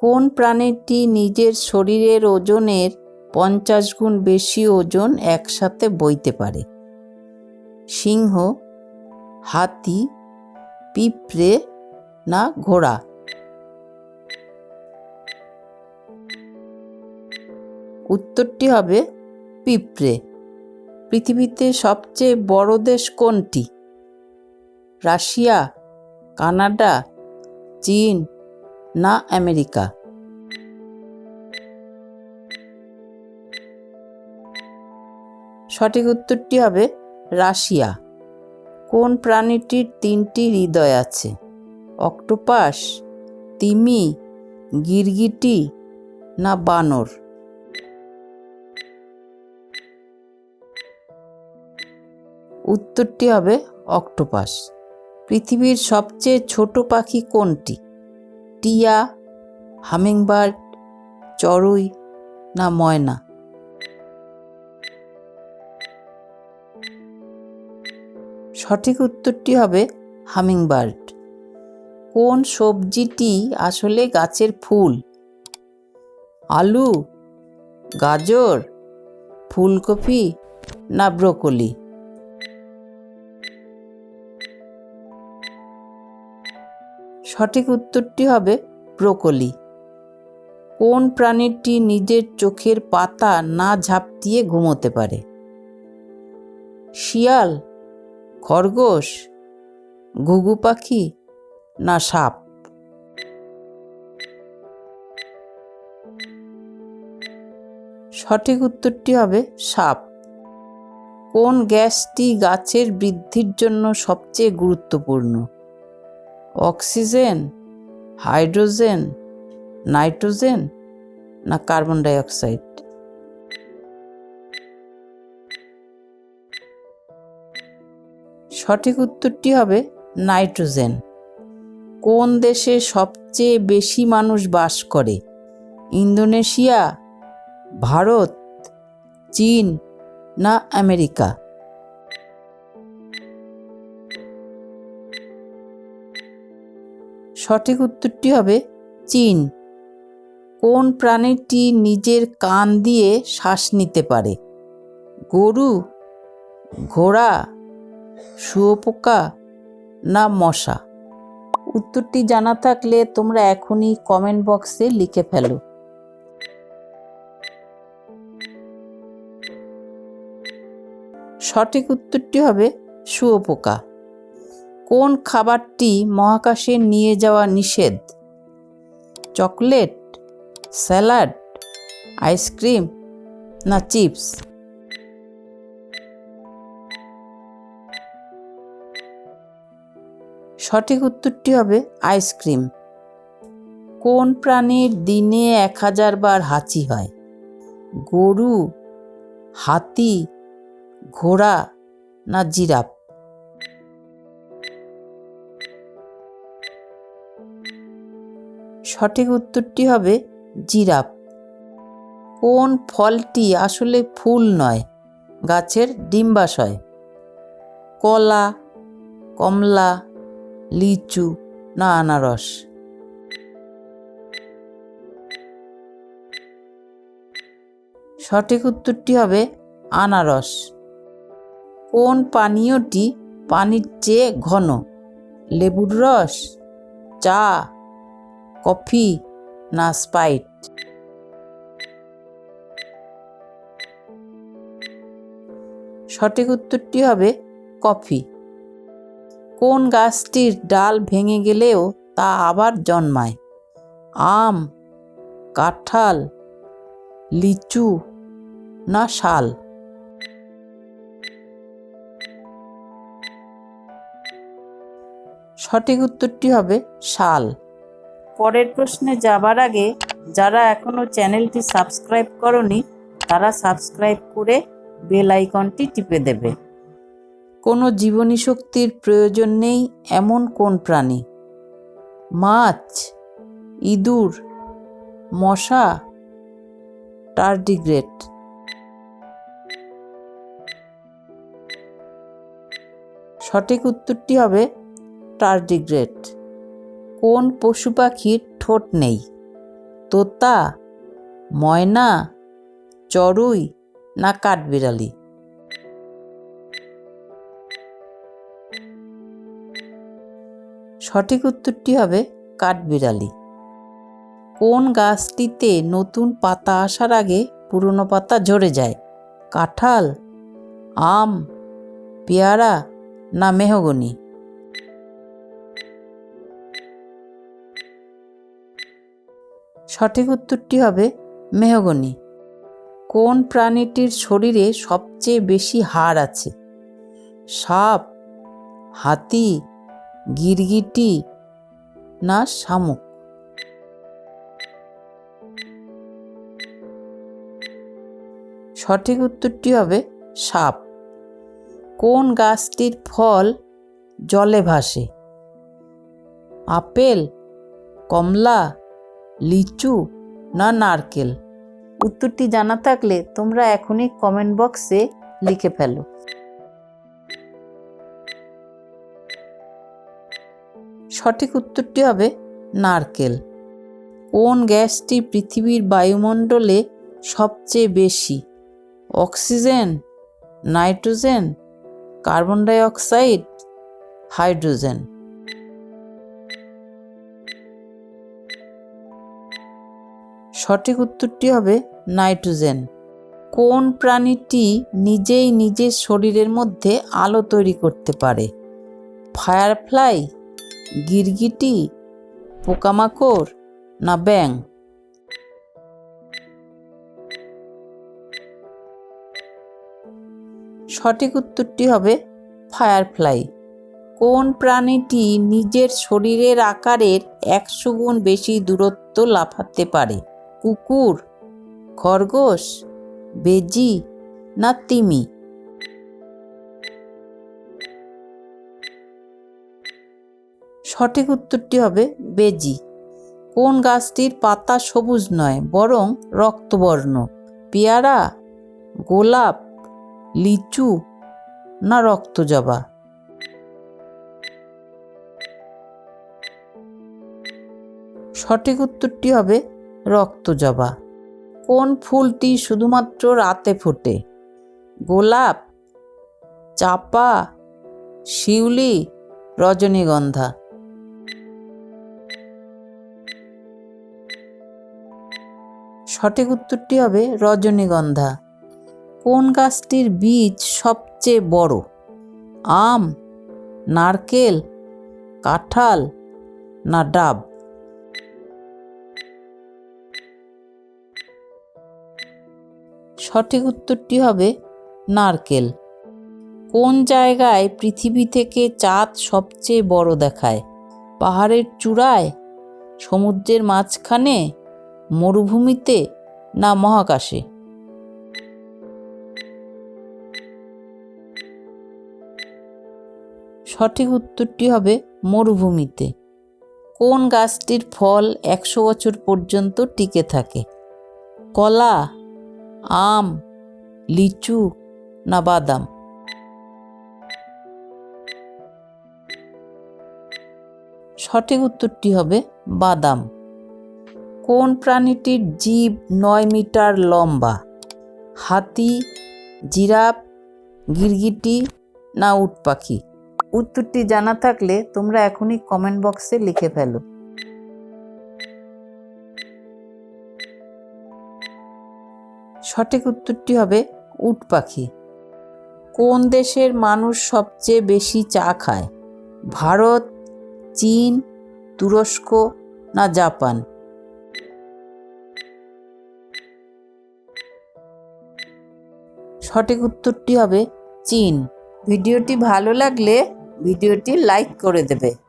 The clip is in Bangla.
কোন প্রাণীটি নিজের শরীরের ওজনের পঞ্চাশ গুণ বেশি ওজন একসাথে বইতে পারে? সিংহ, হাতি, পিঁপড়ে না ঘোড়া? উত্তরটি হবে পিঁপড়ে। পৃথিবীতে সবচেয়ে বড় দেশ কোনটি? রাশিয়া, কানাডা, চীন না আমেরিকা। সঠিক উত্তরটি হবে রাশিয়া। কোন প্রাণীটির তিনটি হৃদয় আছে? অক্টোপাস, তিমি, গিরগিটি না বানর? উত্তরটি হবে অক্টোপাস। পৃথিবীর সবচেয়ে ছোট পাখি কোনটি? টিয়া, হামিংবার্ড, চড়ুই না ময়না। সঠিক উত্তরটি হবে হামিংবার্ড। কোন সবজিটি আসলে গাছের ফুল? আলু, গাজর, ফুলকপি না ব্রোকলি? সঠিক উত্তরটি হবে ব্রোকলি। কোন প্রাণীটি নিজের চোখের পাতা না ঝাপটিয়ে ঘুমোতে পারে? শিয়াল, খরগোশ, ঘুঘু পাখি না সাপ? সঠিক উত্তরটি হবে সাপ। কোন গ্যাসটি গাছের বৃদ্ধির জন্য সবচেয়ে গুরুত্বপূর্ণ? অক্সিজেন, হাইড্রোজেন, নাইট্রোজেন না কার্বন ডাইঅক্সাইড? সঠিক উত্তরটি হবে নাইট্রোজেন। কোন দেশে সবচেয়ে বেশি মানুষ বাস করে? ইন্দোনেশিয়া, ভারত, চীন না আমেরিকা? সঠিক উত্তরটি হবে চীন। কোন প্রাণীটি নিজের কান দিয়ে শ্বাস নিতে পারে? গরু, ঘোড়া, শুয়োপোকা না মশা? উত্তরটি জানা থাকলে তোমরা এখনই কমেন্ট বক্সে লিখে ফেলো। সঠিক উত্তরটি হবে শুয়োপোকা। কোন খাবারটি মহাকাশে নিয়ে যাওয়া নিষেধ? চকলেট, স্যালাড, আইসক্রিম না চিপস? সঠিক উত্তরটি হবে আইসক্রিম। কোন প্রাণীর দিনে এক হাজার বার হাঁচি হয়? গরু, হাতি, ঘোড়া না জিরাফ? সঠিক উত্তরটি হবে জিরাফ। কোন ফলটি আসলে ফুল নয়, গাছের ডিম্বাশয়? কলা, কমলা, লিচু না আনারস? সঠিক উত্তরটি হবে আনারস। কোন পানীয়টি পানির চেয়ে ঘন? লেবুর রস, চা কফি না স্পাইট সঠিক উত্তরটি হবে কফি। কোন গাছটির ডাল ভেঙে গেলেও তা আবার জন্মায়? আম, কাঁঠাল, লিচু না শাল? সঠিক উত্তরটি হবে শাল। পরের প্রশ্নে যাবার আগে, যারা এখনও চ্যানেলটি সাবস্ক্রাইব করনি, তারা সাবস্ক্রাইব করে বেল আইকনটি টিপে দেবে। কোনো জীবনী শক্তির প্রয়োজন নেই এমন কোন প্রাণী? মাছ, ইঁদুর, মশা, টার্ডিগ্রেট। সঠিক উত্তরটি হবে টার্ডিগ্রেট। কোন পশু পাখির ঠোঁট নেই? তোতা, ময়না, চড়ুই না কাঠবিড়ালি? সঠিক উত্তরটি হবে কাঠবিড়ালি। কোন গাছটিতে নতুন পাতা আসার আগে পুরনো পাতা ঝরে যায়? কাঁঠাল, আম, পেয়ারা না মেহগনি? সঠিক উত্তরটি হবে মেহগনি। কোন প্রাণীটির শরীরে সবচেয়ে বেশি হাড় আছে? সাপ, হাতি, গিরগিটি না শামুক? সঠিক উত্তরটি হবে সাপ। কোন গাছটির ফল জলে ভাসে? আপেল, কমলা লিচু না নারকেল? উত্তরটি জানা থাকলে তোমরা এখনই কমেন্ট বক্সে লিখে ফেলো। সঠিক উত্তরটি হবে নারকেল। কোন গ্যাসটি পৃথিবীর বায়ুমণ্ডলে সবচেয়ে বেশি? Oxygen, nitrogen, carbon dioxide hydrogen. সঠিক উত্তরটি হবে নাইট্রোজেন। কোন প্রাণীটি নিজেই নিজের শরীরের মধ্যে আলো তৈরি করতে পারে? ফায়ারফ্লাই, গিরগিটি, পোকামাকড় না ব্যাং সঠিক উত্তরটি হবে ফায়ারফ্লাই। কোন প্রাণীটি নিজের শরীরের আকারের একশো গুণ বেশি দূরত্ব লাফাতে পারে? কুকুর, খরগোশ, বেজি না তিমি সঠিক উত্তরটি হবে বেজি। কোন গাছটির পাতা সবুজ নয়, বরং রক্তবর্ণ? পেয়ারা, গোলাপ, লিচু না রক্তজবা? সঠিক উত্তরটি হবে রক্তজবা। কোন ফুলটি শুধুমাত্র রাতে ফোটে? গোলাপ, চাপা, শিউলি, রজনীগন্ধা। সঠিক উত্তরটি হবে রজনীগন্ধা। কোন গাছটির বীজ সবচেয়ে বড়? আম, নারকেল, কাঁঠাল না ডাব? সঠিক উত্তরটি হবে নারকেল। কোন জায়গায় পৃথিবী থেকে চাঁদ সবচেয়ে বড় দেখায়? পাহাড়ের চূড়ায়? সমুদ্রের মাঝখানে? মরুভূমিতে? না মহাকাশে? সঠিক উত্তরটি হবে মরুভূমিতে। কোন গাছটির ফল একশো বছর পর্যন্ত টিকে থাকে? কলা আম, লিচু না বাদাম? সঠিক উত্তরটি হবে বাদাম। কোন প্রাণীটির জীব নয় মিটার লম্বা? হাতি, জিরাফ, গিরগিটি না উট পাখি? উত্তরটি জানা থাকলে তোমরা এখনই কমেন্ট বক্সে লিখে ফেলো। সঠিক উত্তরটি হবে উট পাখি। কোন দেশের মানুষ সবচেয়ে বেশি চা খায়? ভারত, চীন, তুরস্ক না জাপান? সঠিক উত্তরটি হবে চীন। ভিডিওটি ভালো লাগলে ভিডিওটি লাইক করে দেবে।